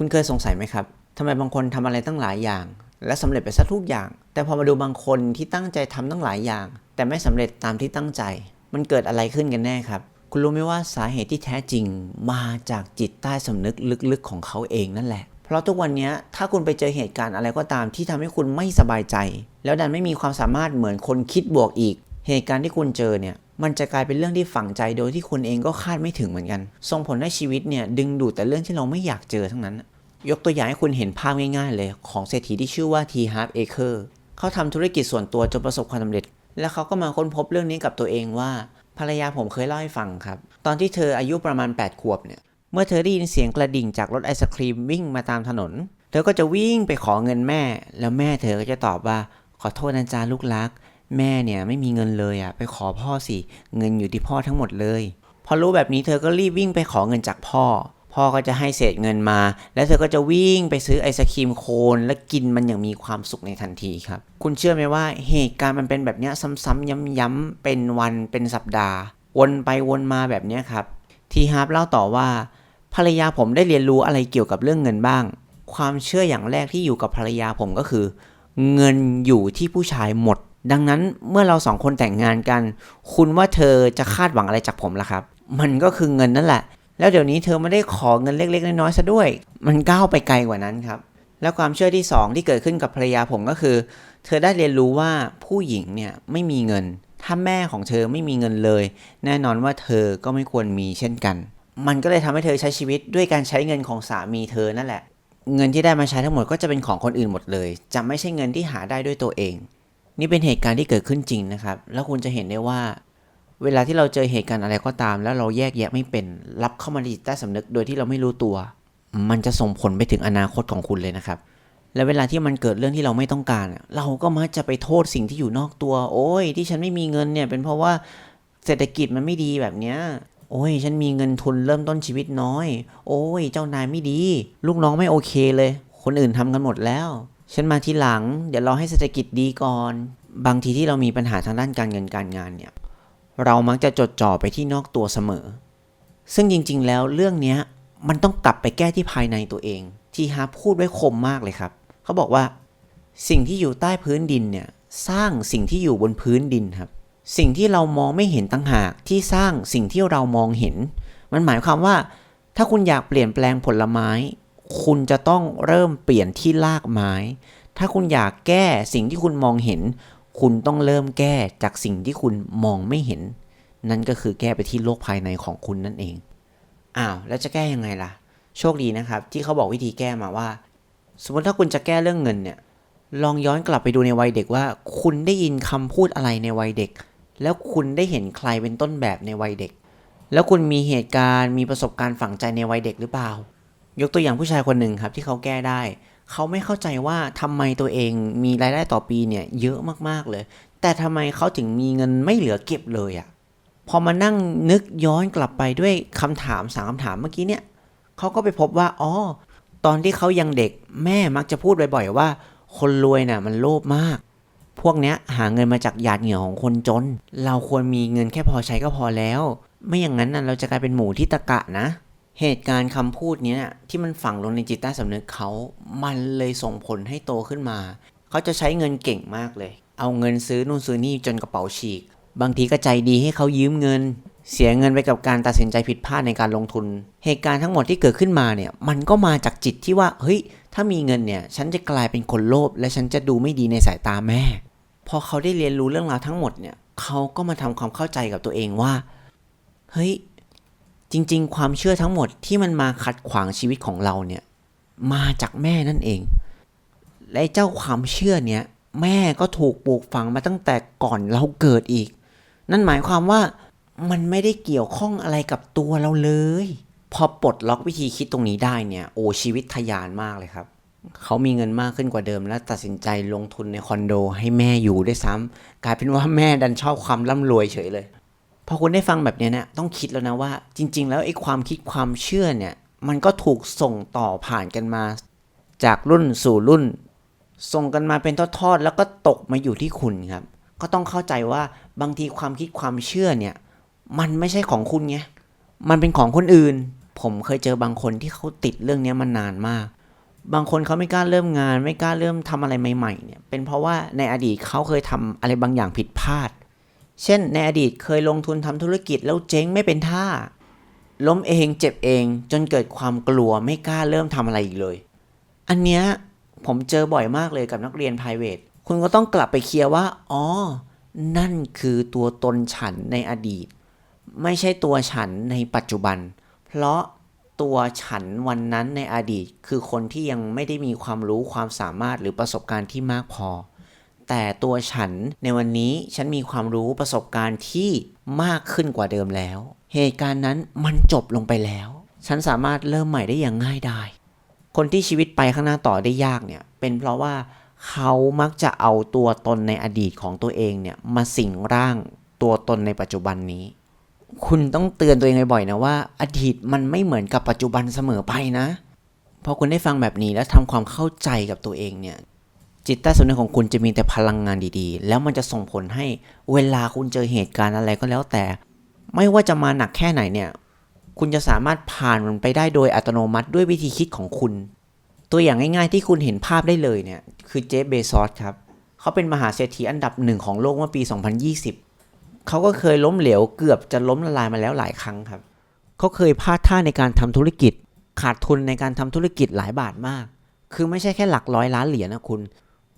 คุณเคยสงสัยไหมครับทำไมบางคนทำอะไรตั้งหลายอย่าง และสำเร็จไปซะทุกอย่าง แต่พอมาดูบางคนที่ตั้งใจทำตั้งหลายอย่าง แต่ไม่สำเร็จตามที่ตั้งใจ มันเกิดอะไรขึ้นกันแน่ครับ คุณรู้ไหมว่าสาเหตุที่แท้จริงมาจากจิตใต้สำนึกลึกๆของเขาเองนั่นแหละ เพราะทุกวันนี้ถ้าคุณไปเจอเหตุการณ์อะไรก็ตามที่ทำให้คุณไม่สบายใจ แล้วดันไม่มีความสามารถเหมือนคนคิดบวกอีก เหตุการณ์ที่คุณเจอเนี่ยมันจะกลายเป็นเรื่องที่ฝังใจโดยที่คุณเองก็คาดไม่ถึงเหมือนกันส่งผลให้ชีวิตเนี่ยดึงดูดแต่เรื่องที่เราไม่อยากเจอทั้งนั้น ยกตัวอย่างให้คุณเห็นภาพง่ายๆ เลยของเศรษฐีที่ชื่อว่า T Harv Eker เขาทำธุรกิจส่วนตัวจนประสบความสำเร็จ แล้วเขาก็มาค้นพบเรื่องนี้กับตัวเองว่า ภรรยาผมเคยเล่าให้ฟังครับ ตอนที่เธออายุประมาณ 8 ขวบเนี่ยเมื่อเธอได้ยินเสียงกระดิ่งจากรถไอศครีมวิ่งมาตามถนน เธอก็จะวิ่งไปขอเงินแม่ แล้วแม่เธอก็จะตอบว่าขอโทษนะจ๊ะลูกรัก แม่เนี่ยไม่มีเงินเลยอะไปขอพ่อสิ เงินอยู่ที่พ่อทั้งหมดเลย พอรู้แบบนี้เธอก็รีบวิ่งไปขอเงินจากพ่อ พ่อก็จะให้เศษเงินมา แล้วเธอก็จะวิ่งไปซื้อไอศครีมโคนและกินมันอย่างมีความสุขในทันทีครับ คุณเชื่อไหมว่าเหตุการณ์มันเป็นแบบนี้ซ้ำๆย้ำๆเป็นวันเป็นสัปดาห์ วนไปวนมาแบบนี้ครับ ทีฮาร์ปเล่าต่อว่า ภรรยาผมได้เรียนรู้อะไรเกี่ยวกับเรื่องเงินบ้าง ความเชื่ออย่างแรกที่อยู่กับภรรยาผมก็คือ เงินอยู่ที่ผู้ชายหมด ดังนั้นเมื่อเราสองคนแต่งงานกัน คุณว่าเธอจะคาดหวังอะไรจากผมล่ะครับ มันก็คือเงินนั่นแหละ แล้วเดี๋ยวนี้เธอไม่ได้ขอเงินเล็ก ๆ น้อยๆซะด้วย มันก้าวไปไกลกว่านั้นครับ แล้วความเชื่อที่สองที่เกิดขึ้นกับภรรยาผมก็คือ เธอได้เรียนรู้ว่าผู้หญิงเนี่ยไม่มีเงิน ถ้าแม่ของเธอไม่มีเงินเลย แน่นอนว่าเธอก็ไม่ควรมีเช่นกัน มันก็เลยทำให้เธอใช้ชีวิตด้วยการใช้เงินของสามีเธอนั่นแหละ เงินที่ได้มาใช้ทั้งหมดก็จะเป็นของคนอื่นหมดเลย จะไม่ใช่เงินที่หาได้ด้วยตัวเอง นี่เป็นเหตุการณ์ที่เกิดขึ้นจริงนะครับ แล้วคุณจะเห็นได้ว่า เวลาที่เราเจอเหตุการณ์อะไรก็ตาม แล้วเราแยกแยะไม่เป็น รับเข้ามาในจิตใต้สำนึกโดยที่เราไม่รู้ตัว มันจะส่งผลไปถึงอนาคตของคุณเลยนะครับ และเวลาที่มันเกิดเรื่องที่เราไม่ต้องการ เราก็มักจะไปโทษสิ่งที่อยู่นอกตัว โอ้ย ที่ฉันไม่มีเงินเนี่ย เป็นเพราะว่าเศรษฐกิจมันไม่ดีแบบเนี้ยโอ้ย ฉันมีเงินทุนเริ่มต้นชีวิตน้อย โอ้ย เจ้านายไม่ดี ลูกน้องไม่โอเคเลย คนอื่นทำกันหมดแล้ว ฉันมาทีหลัง เดี๋ยวรอให้เศรษฐกิจดีก่อน บางทีที่เรามีปัญหาทางด้านการเงินการงานเนี่ย เรามักจะจดจ่อไปที่นอกตัวเสมอ ซึ่งจริง ๆ แล้วเรื่องนี้มันต้องกลับไปแก้ที่ภายในตัวเอง ที่ฮาพูดไว้คมมากเลยครับ เขาบอกว่า สิ่งที่อยู่ใต้พื้นดินเนี่ยสร้างสิ่งที่อยู่บนพื้นดินครับ สิ่งที่เรามองไม่เห็นตั้งหากที่สร้างสิ่งที่เรามองเห็น มันหมายความว่า ถ้าคุณอยากเปลี่ยนแปลงผลไม้ คุณจะต้องเริ่มเปลี่ยนที่รากไม้ ถ้าคุณอยากแก้สิ่งที่คุณมองเห็น คุณต้องเริ่มแก้จากสิ่งที่คุณมองไม่เห็น นั่นก็คือแก้ไปที่โลกภายในของคุณนั่นเอง อ้าว แล้วจะแก้ยังไงล่ะ โชคดีนะครับ ที่เขาบอกวิธีแก้มาว่า สมมติถ้าคุณจะแก้เรื่องเงินเนี่ย ลองย้อนกลับไปดูในวัยเด็กว่า คุณได้ยินคำพูดอะไรในวัยเด็ก แล้วคุณได้เห็นใครเป็นต้นแบบในวัยเด็ก แล้วคุณมีเหตุการณ์มีประสบการณ์ฝังใจในวัยเด็กหรือเปล่า ยกตัวอย่างผู้ชายคนหนึ่งครับที่เขาแก้ได้ เขาไม่เข้าใจว่าทำไมตัวเองมีรายได้ต่อปีเนี่ยเยอะมากๆเลย แต่ทำไมเขาถึงมีเงินไม่เหลือเก็บเลยอะ่ะพอมานั่งนึกย้อนกลับไปด้วยคำถามสามคำถามเมื่อกี้เนี่ยเขาก็ไปพบว่าอ๋อตอนที่เขายังเด็กแม่มักจะพูดบ่อยๆว่า คนรวยน่ะมันโลภมาก พวกเนี้ยหาเงินมาจากหยาดเหงื่อของคนจน เราควรมีเงินแค่พอใช้ก็พอแล้ว ไม่อย่างนั้นน่ะเราจะกลายเป็นหมูที่ตะกะนะ เหตุการณ์คำพูดนี้ที่มันฝังลงในจิตใต้สำนึกเขา มันเลยส่งผลให้โตขึ้นมา เขาจะใช้เงินเก่งมากเลย เอาเงินซื้อนู่นซื้อนี่จนกระเป๋าฉีก บางทีก็ใจดีให้เขายืมเงิน เสียเงินไปกับการตัดสินใจผิดพลาดในการลงทุน เหตุการณ์ทั้งหมดที่เกิดขึ้นมาเนี่ย มันก็มาจากจิตที่ว่า เฮ้ย ถ้ามีเงินเนี่ย ฉันจะกลายเป็นคนโลภ และฉันจะดูไม่ดีในสายตาแม่ พอเขาได้เรียนรู้เรื่องราวทั้งหมดเนี่ย เขาก็มาทำความเข้าใจกับตัวเองว่า เฮ้ย จริง ๆ ความเชื่อทั้งหมดที่มันมาขัดขวางชีวิตของเราเนี่ย มาจากแม่นั่นเอง และเจ้าความเชื่อเนี้ยแม่ก็ถูกปลูกฝังมาตั้งแต่ก่อนเราเกิดอีก นั่นหมายความว่ามันไม่ได้เกี่ยวข้องอะไรกับตัวเราเลย พอปลดล็อกวิธีคิดตรงนี้ได้เนี่ย โอ้ชีวิตทะยานมากเลยครับเขามีเงินมากขึ้นกว่าเดิม และตัดสินใจลงทุนในคอนโดให้แม่อยู่ด้วยซ้ำกลายเป็นว่าแม่ดันชอบความร่ำรวยเฉยเลย พอคุณได้ฟังแบบนี้เนี่ยต้องคิดแล้วนะว่า จริง ๆ แล้วไอ้ความคิดความเชื่อเนี่ย มันก็ถูกส่งต่อผ่านกันมา จากรุ่นสู่รุ่น ส่งกันมาเป็นทอดๆแล้วก็ตกมาอยู่ที่คุณครับ ก็ต้องเข้าใจว่าบางทีความคิดความเชื่อเนี่ย มันไม่ใช่ของคุณไงมันเป็นของคนอื่น ผมเคยเจอบางคนที่เขาติดเรื่องนี้มานานมาก บางคนเขาไม่กล้าเริ่มงาน ไม่กล้าเริ่มทำอะไรใหม่ ๆ เนี่ย เป็นเพราะว่าในอดีตเขาเคยทำอะไรบางอย่างผิดพลาด เช่นในอดีตเคยลงทุนทำธุรกิจแล้วเจ๊งไม่เป็นท่า ล้มเองเจ็บเองจนเกิดความกลัวไม่กล้าเริ่มทำอะไรอีกเลย อันเนี้ยผมเจอบ่อยมากเลยกับนักเรียน p r i v a t คุณก็ต้องกลับไปเคลียร์ว่า อ๋อ นั่นคือตัวตนฉันในอดีต ไม่ใช่ตัวฉันในปัจจุบัน เพราะตัวฉันวันนั้นในอดีต คือคนที่ยังไม่ได้มีความรู้ความสามารถหรือประสบการณ์ที่มากพอ แต่ตัวฉันในวันนี้ฉันมีความรู้ประสบการณ์ที่มากขึ้นกว่าเดิมแล้ว เหตุการณ์นั้นมันจบลงไปแล้ว ฉันสามารถเริ่มใหม่ได้อย่างง่ายดายคนที่ชีวิตไปข้างหน้าต่อได้ยากเนี่ย เป็นเพราะว่าเขามักจะเอาตัวตนในอดีตของตัวเองเนี่ยมาสิงร่างตัวตนในปัจจุบันนี้ คุณต้องเตือนตัวเองบ่อยๆนะว่า อดีตมันไม่เหมือนกับปัจจุบันเสมอไปนะพอคุณได้ฟังแบบนี้แล้วทำความเข้าใจกับตัวเองเนี่ย จิตใต้สำนึกของคุณจะมีแต่พลังงานดีๆ แล้วมันจะส่งผลให้เวลาคุณเจอเหตุการณ์อะไรก็แล้วแต่ ไม่ว่าจะมาหนักแค่ไหนเนี่ย คุณจะสามารถผ่านมันไปได้โดยอัตโนมัติด้วยวิธีคิดของคุณ ตัวอย่างง่ายๆที่คุณเห็นภาพได้เลยเนี่ย คือเจฟเบซอสครับ เขาเป็นมหาเศรษฐีอันดับหนึ่งของโลกเมื่อปี 2020 เขาก็เคยล้มเหลวเกือบจะล้มละลายมาแล้วหลายครั้งครับ เขาเคยพลาดท่าในการทำธุรกิจ ขาดทุนในการทำธุรกิจหลายบาทมาก คือไม่ใช่แค่หลักร้อยล้านเหรียญนะคุณ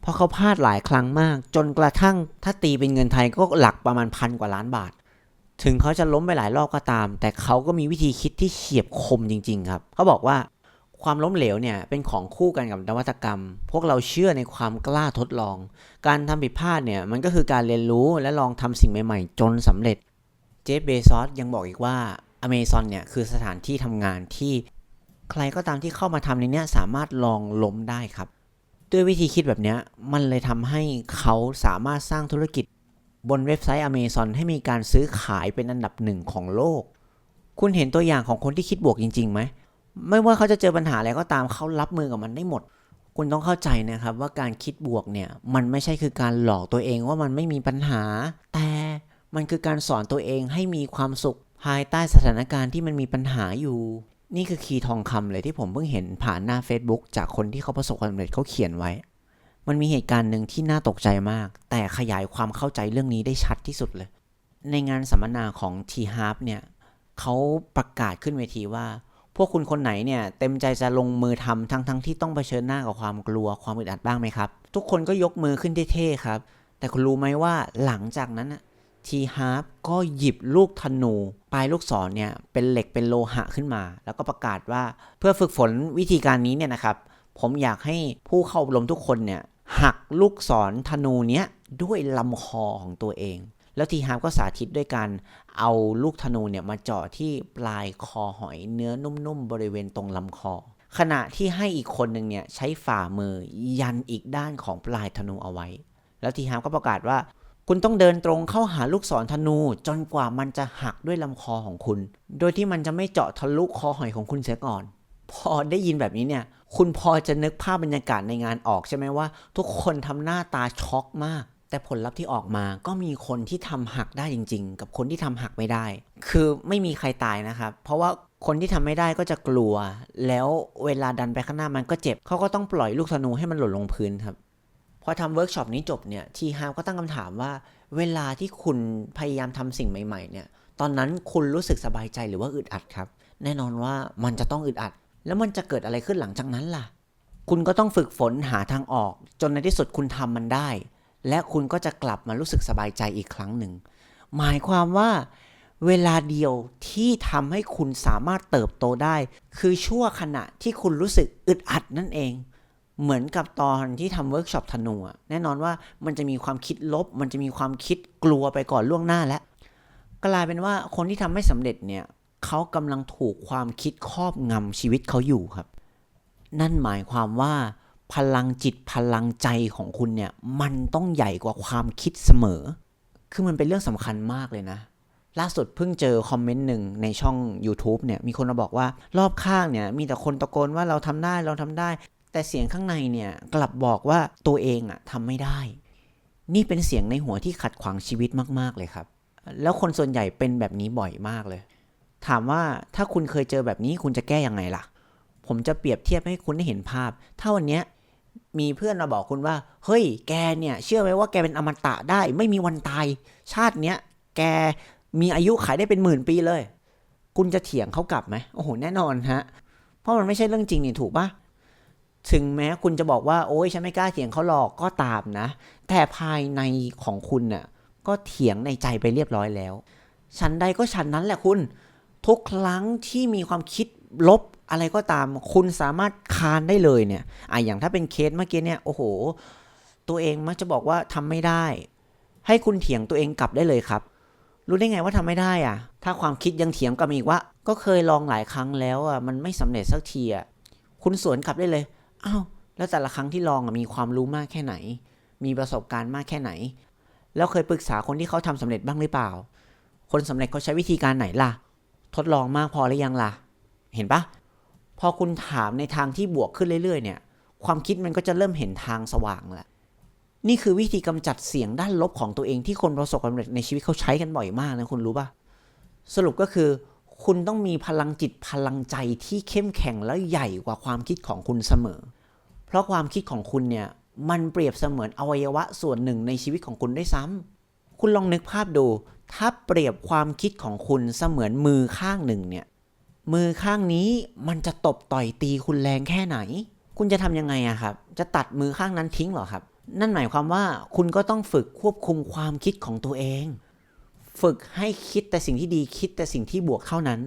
เพราะเขาพลาดหลายครั้งมาก จนกระทั่งถ้าตีเป็นเงินไทยก็หลักประมาณพันกว่าล้านบาท ถึงเขาจะล้มไปหลายรอบก็ตาม แต่เขาก็มีวิธีคิดที่เฉียบคมจริง ๆ ครับ เขาบอกว่าความล้มเหลวเนี่ยเป็นของคู่กันกับนวัตกรรม พวกเราเชื่อในความกล้าทดลอง การทำผิดพลาดเนี่ยมันก็คือการเรียนรู้และลองทำสิ่งใหม่ๆ จนสำเร็จ เจฟเบซอสยังบอกอีกว่า Amazon เนี่ยคือสถานที่ทำงานที่ใครก็ตามที่เข้ามาทำในเนี้ยสามารถลองล้มได้ครับ ด้วยวิธีคิดแบบนี้มันเลยทำให้เขาสามารถสร้างธุรกิจบนเว็บไซต์ Amazon ให้มีการซื้อขายเป็นอันดับหนึ่งของโลก คุณเห็นตัวอย่างของคนที่คิดบวกจริงๆไหม ไม่ว่าเขาจะเจอปัญหาอะไรก็ตามเขารับมือกับมันได้หมด คุณต้องเข้าใจนะครับว่าการคิดบวกเนี่ย มันไม่ใช่คือการหลอกตัวเองว่ามันไม่มีปัญหา แต่มันคือการสอนตัวเองให้มีความสุขภายใต้สถานการณ์ที่มันมีปัญหาอยู่ นี่คือคีย์ทองคำเลยที่ผมเพิ่งเห็นผ่านหน้า Facebook จากคนที่เขาประสบความสำเร็จเขาเขียนไว้ มันมีเหตุการณ์หนึ่งที่น่าตกใจมาก แต่ขยายความเข้าใจเรื่องนี้ได้ชัดที่สุดเลย ในงานสัมมนาของ T h a r p เนี่ยเขาประกาศขึ้นเวทีว่า พวกคุณคนไหนเนี่ยเต็มใจจะลงมือทำทั้งทั้งที่ต้องเผชิญหน้ากับความกลัวความอึดอัดบ้างไหมครับ ทุกคนก็ยกมือขึ้นเท่ๆครับ แต่คุณรู้ไหมว่าหลังจากนั้น ทีฮาร์ปก็หยิบลูกธนูปลายลูกศรเนี่ยเป็นเหล็กเป็นโลหะขึ้นมา แล้วก็ประกาศว่าเพื่อฝึกฝนวิธีการนี้เนี่ยนะครับ ผมอยากให้ผู้เข้าอบรมทุกคนเนี่ยหักลูกศรธนูเนี้ยด้วยลำคอของตัวเอง แล้วทีฮาร์ปก็สาธิตด้วยการเอาลูกธนูเนี่ยมาเจาะที่ปลายคอหอยเนื้อนุ่มๆบริเวณตรงลำคอ ขณะที่ให้อีกคนหนึ่งเนี่ยใช้ฝ่ามือยันอีกด้านของปลายธนูเอาไว้แล้วทีฮาร์ปก็ประกาศว่า คุณต้องเดินตรงเข้าหาลูกศรธนูจนกว่ามันจะหักด้วยลำคอของคุณ โดยที่มันจะไม่เจาะทะลุคอหอยของคุณเสียก่อน พอได้ยินแบบนี้เนี่ย คุณพอจะนึกภาพบรรยากาศในงานออกใช่ไหมว่า ทุกคนทำหน้าตาช็อกมาก แต่ผลลัพธ์ที่ออกมาก็มีคนที่ทำหักได้จริง ๆ กับคนที่ทำหักไม่ได้ คือไม่มีใครตายนะครับ เพราะว่าคนที่ทำไม่ได้ก็จะกลัว แล้วเวลาดันไปข้างหน้ามันก็เจ็บ เขาก็ต้องปล่อยลูกธนูให้มันหล่นลงพื้นครับ อทำเวิร์กช็อปนี้จบเนี่ยทีฮามก็ตั้งคำถามว่า เวลาที่คุณพยายามทำสิ่งใหม่ๆเนี่ยตอนนั้นคุณรู้สึกสบายใจหรือว่าอึดอัดครับ แน่นอนว่ามันจะต้องอึดอัด แล้วมันจะเกิดอะไรขึ้นหลังจากนั้นล่ะ คุณก็ต้องฝึกฝนหาทางออก จนในที่สุดคุณทำมันได้ และคุณก็จะกลับมารู้สึกสบายใจอีกครั้งหนึ่ง หมายความว่าเวลาเดียวที่ทำให้คุณสามารถเติบโตได้ คือชั่วขณะที่คุณรู้สึกอึดอัดนั่นเอง เหมือนกับตอนที่ทำเวิร์กช็อปธนูอะแน่นอนว่ามันจะมีความคิดลบ มันจะมีความคิดกลัวไปก่อนล่วงหน้าแล้วกลายเป็นว่าคนที่ทำไม่สำเร็จเนี่ยเขากำลังถูกความคิดครอบงำชีวิตเขาอยู่ครับ นั่นหมายความว่า พลังจิตพลังใจของคุณเนี่ยมันต้องใหญ่กว่าความคิดเสมอ คือมันเป็นเรื่องสำคัญมากเลยนะ ล่าสุดเพิ่งเจอคอมเมนต์หนึ่งในช่อง YouTube เนี่ยมีคนมาบอกว่ารอบข้างเนี่ยมีแต่คนตะโกนว่าเราทำได้เราทำได้ แต่เสียงข้างในเนี่ยกลับบอกว่าตัวเองอะทำไม่ได้ นี่เป็นเสียงในหัวที่ขัดขวางชีวิตมาก ๆ เลยครับ แล้วคนส่วนใหญ่เป็นแบบนี้บ่อยมากเลย ถามว่าถ้าคุณเคยเจอแบบนี้คุณจะแก้ยังไงล่ะ ผมจะเปรียบเทียบให้คุณได้เห็นภาพ ถ้าวันเนี้ยมีเพื่อนมาบอกคุณว่า เฮ้ย แกเนี่ย เชื่อไหมว่าแกเป็นอมตะได้ ไม่มีวันตาย ชาติเนี้ย แกมีอายุขายได้เป็นหมื่นปีเลย คุณจะเถียงเขากลับไหมโอ้โห แน่นอนฮะ เพราะมันไม่ใช่เรื่องจริงนี่ถูกปะ ถึงแม้คุณจะบอกว่าโอ้ยฉันไม่กล้าเถียงเขาหรอกก็ตามนะ แต่ภายในของคุณน่ะก็เถียงในใจไปเรียบร้อยแล้ว ฉันใดก็ฉันนั้นแหละคุณ ทุกครั้งที่มีความคิดลบอะไรก็ตาม คุณสามารถคานได้เลยเนี่ยอะอย่างถ้าเป็นเคสเมื่อกี้เนี่ยโอ้โห ตัวเองมักจะบอกว่าทำไม่ได้ ให้คุณเถียงตัวเองกลับได้เลยครับ รู้ได้ไงว่าทำไม่ได้อะ ถ้าความคิดยังเถียงกับมาอีกว่า ก็เคยลองหลายครั้งแล้วอะมันไม่สำเร็จสักทีอะคุณสวนกลับได้เลย อ้าวแล้วแต่ละครั้งที่ลองมีความรู้มากแค่ไหน มีประสบการณ์มากแค่ไหน แล้วเคยปรึกษาคนที่เขาทำสำเร็จบ้างหรือเปล่า คนสำเร็จเขาใช้วิธีการไหนล่ะ ทดลองมากพอหรือยังล่ะ เห็นปะพอคุณถามในทางที่บวกขึ้นเรื่อย ๆ เนี่ย ความคิดมันก็จะเริ่มเห็นทางสว่างแหละนี่คือวิธีกำจัดเสียงด้านลบของตัวเองที่คนประสบความสำเร็จในชีวิตเขาใช้กันบ่อยมากนะคุณรู้ปะสรุปก็คือ คุณต้องมีพลังจิตพลังใจที่เข้มแข็งและใหญ่กว่าความคิดของคุณเสมอ เพราะความคิดของคุณเนี่ยมันเปรียบเสมือนอวัยวะส่วนหนึ่งในชีวิตของคุณได้ซ้ำคุณลองนึกภาพดู ถ้าเปรียบความคิดของคุณเสมือนมือข้างหนึ่งเนี่ย มือข้างนี้มันจะตบต่อยตีคุณแรงแค่ไหน คุณจะทำยังไงอะครับ จะตัดมือข้างนั้นทิ้งหรอครับ นั่นหมายความว่าคุณก็ต้องฝึกควบคุมความคิดของตัวเอง ฝึกให้คิดแต่สิ่งที่ดีคิดแต่สิ่งที่บวกเท่านั้น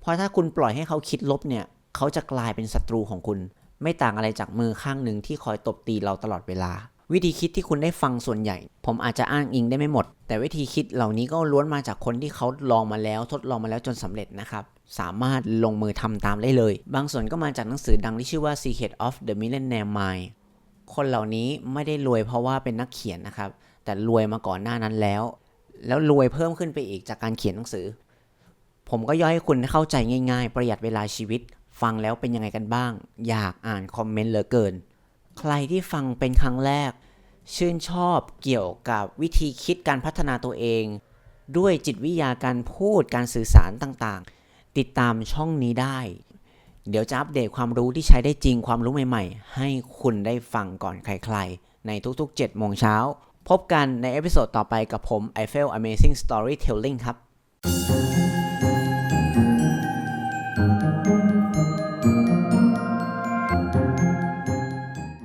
เพราะถ้าคุณปล่อยให้เขาคิดลบเนี่ย เขาจะกลายเป็นศัตรูของคุณ ไม่ต่างอะไรจากมือข้างหนึ่งที่คอยตบตีเราตลอดเวลา วิธีคิดที่คุณได้ฟังส่วนใหญ่ ผมอาจจะอ้างอิงได้ไม่หมด แต่วิธีคิดเหล่านี้ก็ล้วนมาจากคนที่เขาลองมาแล้ว ทดลองมาแล้วจนสำเร็จนะครับสามารถลงมือทำตามได้เลย บางส่วนก็มาจากหนังสือดังที่ชื่อว่า Secret of the Millionaire Mind คนเหล่านี้ไม่ได้รวยเพราะว่าเป็นนักเขียนนะครับ แต่รวยมาก่อนหน้านั้นแล้ว แล้วรวยเพิ่มขึ้นไปอีกจากการเขียนหนังสือ ผมก็ย่อยให้คุณเข้าใจง่ายๆ ประหยัดเวลาชีวิต ฟังแล้วเป็นยังไงกันบ้าง อยากอ่านคอมเมนต์เหลือเกิน ใครที่ฟังเป็นครั้งแรก ชื่นชอบเกี่ยวกับวิธีคิดการพัฒนาตัวเอง ด้วยจิตวิทยาการพูดการสื่อสารต่างๆ ติดตามช่องนี้ได้ เดี๋ยวจะอัปเดตความรู้ที่ใช้ได้จริงความรู้ใหม่ ๆ ให้คุณได้ฟังก่อนใคร ๆ ในทุกๆ7โมงเช้า พบกันในเอพิโซดต่อไปกับผม i f e l Amazing Storytelling ครับ